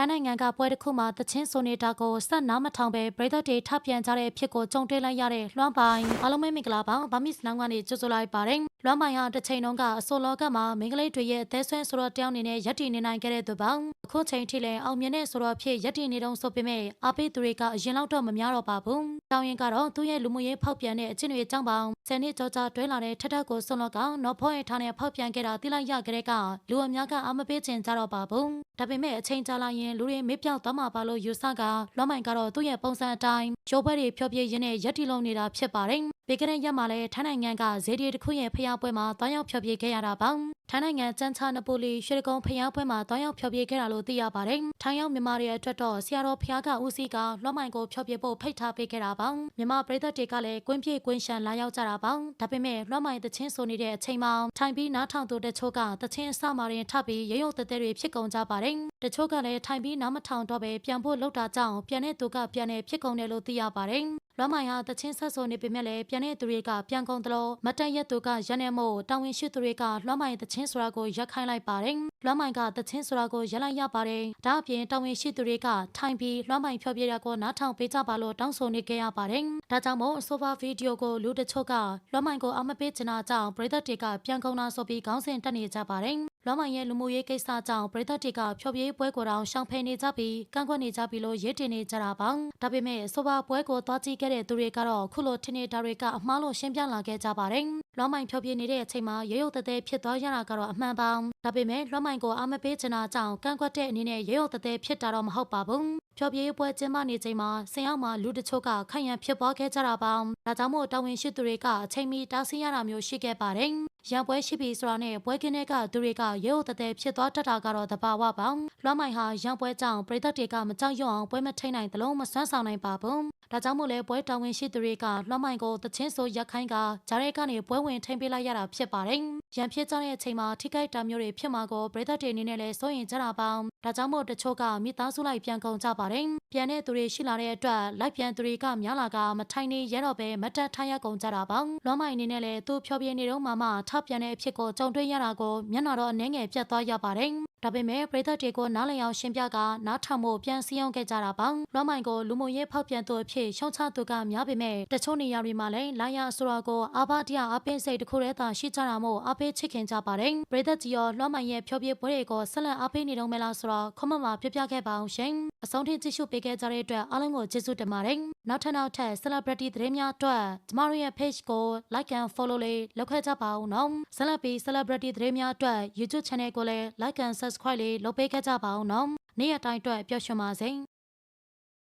ထိုင်းနိုင်ငံကပွဲတစ်ခုမှာတချင်းဆိုနေတာကိုစက်နားမထောင်ပဲပရိသတ်တွေထပ်ပြန်ကြတဲ့အဖြစ်ကိုကြုံတွေ့လိုက်ရတဲ့လွှမ်းပိုင်အားလုံးပဲမင်္ဂလာပါဗမစ်နောင်ကနေကြိုဆိုလိုက်ပါတယ်လွှမ်းပိုင်ဟာတစ်ချိန်လုံးကအဆိုလောကမှာမိန်းကလေးတွေရဲ့အသေးဆွဲဆိုတော့တယောက်အနေနဲ့ရက်တည်နေနိုင်ခဲ့တဲ့သူပါအခုချိန်ထိလည်းအောင်မြင်တဲ့ဆိုတော့ဖြစ်ရက်တည်နေတော့ဆိုပေမဲ့အားပေးသူတွေကအရင်လောက်တော့မများတော့ပါဘူးတောင်းရင်ကတော့သူ့ရဲ့လူမှုရေးဖောက်ပြန်တဲ့အချင်းတွေအကြောင်းပေါ င်းဆယ်နှစ်ကြောကြာတွဲလာတဲ့ထက်ထက်ကိုဆွန်လောကနော်ဖောရဲ့ထားနဲ့ဖောက်ပြန်ခဲ့တာသိလိုက်ရကြတဲ့ကလူအများကအားမပေးချင်ကြတော့ပါဘူးဒါပေမဲ့အချိန်ကြာလာရင်လူတွေမေ့ပြောက်သွားမှာပါလို့ယူဆကလွှမ်းမိုင်ကတော့သူ့ရဲ့ပုံစံအတိုင်းရိုးပွဲတွေဖြောပြရင်းနဲ့ရက်တီလုံးနေတာဖြစ်ပါတယ်ပေကရက်ရက်မှာလည်းထိုင်းနိုင်ငံကဇေဒီတစ်ခုရဲ့ဖျားပွဲမှာတွားရောက်ဖြောပြခဲ့ရတာပါထိုင်းနိုင်ငံကျန်းချနပိုလီရွှေတကုံဖျားပွဲမှာတွားရောက်ဖြောပြခဲ့တာလို့သိရပါတယ်ထိုင်းရောက်မြန်မာတွေအတွက်တော့ဆရာတော်ဖျားကဦးစီးကလွှမ်းမိုင်ကိုဖြောပြဖို့ဖိတ်ထားပေးခဲ့တာပါမြန်မာပြည်သက်တွေကလည်းကွင်းပြေကွင်းရှန်လာရောက်ကြတာပါဒါပေမဲ့လွှမ်းမိုင်တချင်းဆိုနေတဲ့အချိန်မှာထိုင်ပြီးနားထောင်သူတချို့ကတချင်းအစမာရင်ထပ်ပြီးရရုံတသက်တွေဖြစ်ကုန်ကြပါတယ်တချို့ကလည်းထိုင်ပြီးနားမထောင်တော့ပဲပြန်ဖို့လောက်တာကြောင့်ပြန်တဲ့သူကပြန်နေဖြစ်ကုန်တယ်လို့သိရပါတယ်လွမ်းမိုင်ဟာတချင်းဆက်ဆိုနေပေမဲ့လည်းပြန်တဲ့သူတွေကပြန်ကုန်တယ်လို့မတ်တရက်သူကရနေမို့တာဝန်ရှိသူတွေကလွမ်းမိုင်တချင်းဆိုတာကိုရက်ခိုင်းလိုက်ပါတယ် လွမ်းမိုင်ကတချင်းဆိုတာကိုရက်လိုက်ရပါတယ်ဒါအပြင်တာဝန်ရှိသူတွေကထိုင်ပြီးလွမ်းမိုင်ဖြောပြရကိုနားထောင်ပေးကြပါလို့တောင်းဆိုနေကြရပါတယ်ဒါကြောင့်မို့ဆိုဖာဗီဒီယိုကိုလူတချို့ကလွမ်းမိုင်ကိုအမပေးချင်တာကြောင့်ပရိသတ်တွေကပြန်ကုန်တာဆိုပြီးခေါင်းစဉ်တက်နေကြပါတယ်လွမ်းမိုင်ရဲ့လူမှုရေးကိစ္စကြောင့်ပရိသတ်တွေကဖျော်ဖြေပွဲကိုတောင်ရှောင်ဖယ်နေကြပြီးကန့်ကွက်နေကြပြီလို့ရေးတင်နေကြတာပါဒါပေမဲ့ဆိုပါပွဲကိုသွားကြည့်ခဲ့တဲ့သူတွေကတော့ခုလိုထင်နေတာတွေကအမှားလို့ရှင်းပြလာခဲ့ကြပါတယ်လွမ်းမိုင်ဖျော်ဖြေနေတဲ့အချိန်မှာရေရုပ်သက်သက်ဖြစ်သွားရတာကတော့အမှန်ပါဒါပေမဲ့လွမ်းမိုင်ကိုအားမပေးချင်တာကြောင့်ကန့်ကွက်တဲ့အနေနဲ့ရေရုပ်သက်သက်ဖြစ်တာတော့မဟုတ်ပါဘူးဖျော်ဖြေပွဲကျင်းပနေချိန်မှာဆင်ရောက်မှာလူတချို့ကခိုင်ရန်ဖြစ်ပွားခဲ့ကြတာပါဒါကြောင့်မို့တာဝန်ရှိသူတွေကအချိန်မီတားဆီးရတာမျိုးရှိခဲ့ပါတယ် ရံပွဲရှိပြီဆိုတာနဲ့ပွဲကင်းတဲ့ကသူတွေကရေဟုတ်တဲ့ဖြစ်သွားတတ်တာကတော့တဘာဝပါလွှမ်းမိုင်ဟာရံပွဲကြောင့်ပြည်သက်တွေကမကြောက်ရွံ့အောင်ပွဲမထိန်နိုင်သလုံးမဆွမ်းဆောင်နိုင်ပါဘူးဒါကြောင့်မို့လဲပွဲတာဝန်ရှိသူတွေကလွှမ်းမိုင်ကိုတချင်းဆိုရက်ခိုင်းကဂျားရဲကနေပွဲဝင်ထိန်ပေးလိုက်ရတာဖြစ်ပါတယ်ရံဖြစ်ကြတဲ့အချိန်မှာထိခိုက်တာမျိုးတွေဖြစ်မှာကိုပြည်သက်တွေအနေနဲ့လဲစိုးရင်ကြတာပါ ဒါကြောင့်မို့တချို့ကမိသားစုလိုက်ပြန်ကုန်ကြပါတယ်ပြန်တဲ့သူတွေရှိလာတဲ့အတွက်လိုက်ပြန်သူတွေကများလာကမထိုင်နေရတော့ပဲမတက်ထိုင်ရကုန်ကြတာပါလွှမ်းမိုင်အနေနဲ့လဲသူ့ဖြောပြနေတော့မှမှထပြန်တဲ့အဖြစ်ကိုကြုံတွေ့ရတာကိုမျက်နှာတော့အနှဲငယ်ပြတ်သွားရပါတယ်။ ဒါပေမဲ့ပြည်သက်တွေကိုနားလည်အောင်ရှင်းပြကနားထောင်မှုပြန်စည်းရုံးခဲ့ကြတာပါ။လွှမ်းမိုင်ကိုလူမှုရေးဖောက်ပြန်သူအဖြစ်ရှုံချသူကများပေမဲ့တချို့နေရာတွေမှာလည်းလာရဆိုတော့ကိုအာဘတရားအပင်းစိတ်တစ်ခုတည်းသာရှိကြတာမို့အပေးချစ်ခင်ကြပါတယ်။ပြည်သက်ကြီးရောလွှမ်းမိုင်ရဲ့ဖြောပြပွဲတွေကိုဆက်လက်အပေးနေတော့မလားဆိုတော့ခွမမပြပြခဲ့ပါအောင်ရှင်။အဆုံးထိကြည့်ရှုပေးခဲ့ကြတဲ့အတွက်အားလုံးကိုကျေးဇူးတင်ပါတယ်။နောက်ထပ်နောက်ထပ် celebrity သတင်းများအတွက်ကျမတို့ရဲ့ page ကို like and follow လေးလုပ်ခဲ့ကြပါဦးနော်။ဆက်လက်ပြီး celebrity သတင်းများအတွက် YouTube channel ကိုလည်း like and subscribe လေးလုပ်ပေးခဲ့ကြပါဦးနော်။နေ့ရက်တိုင်းအတွက်ပျော်ရွှင်ပါစေ။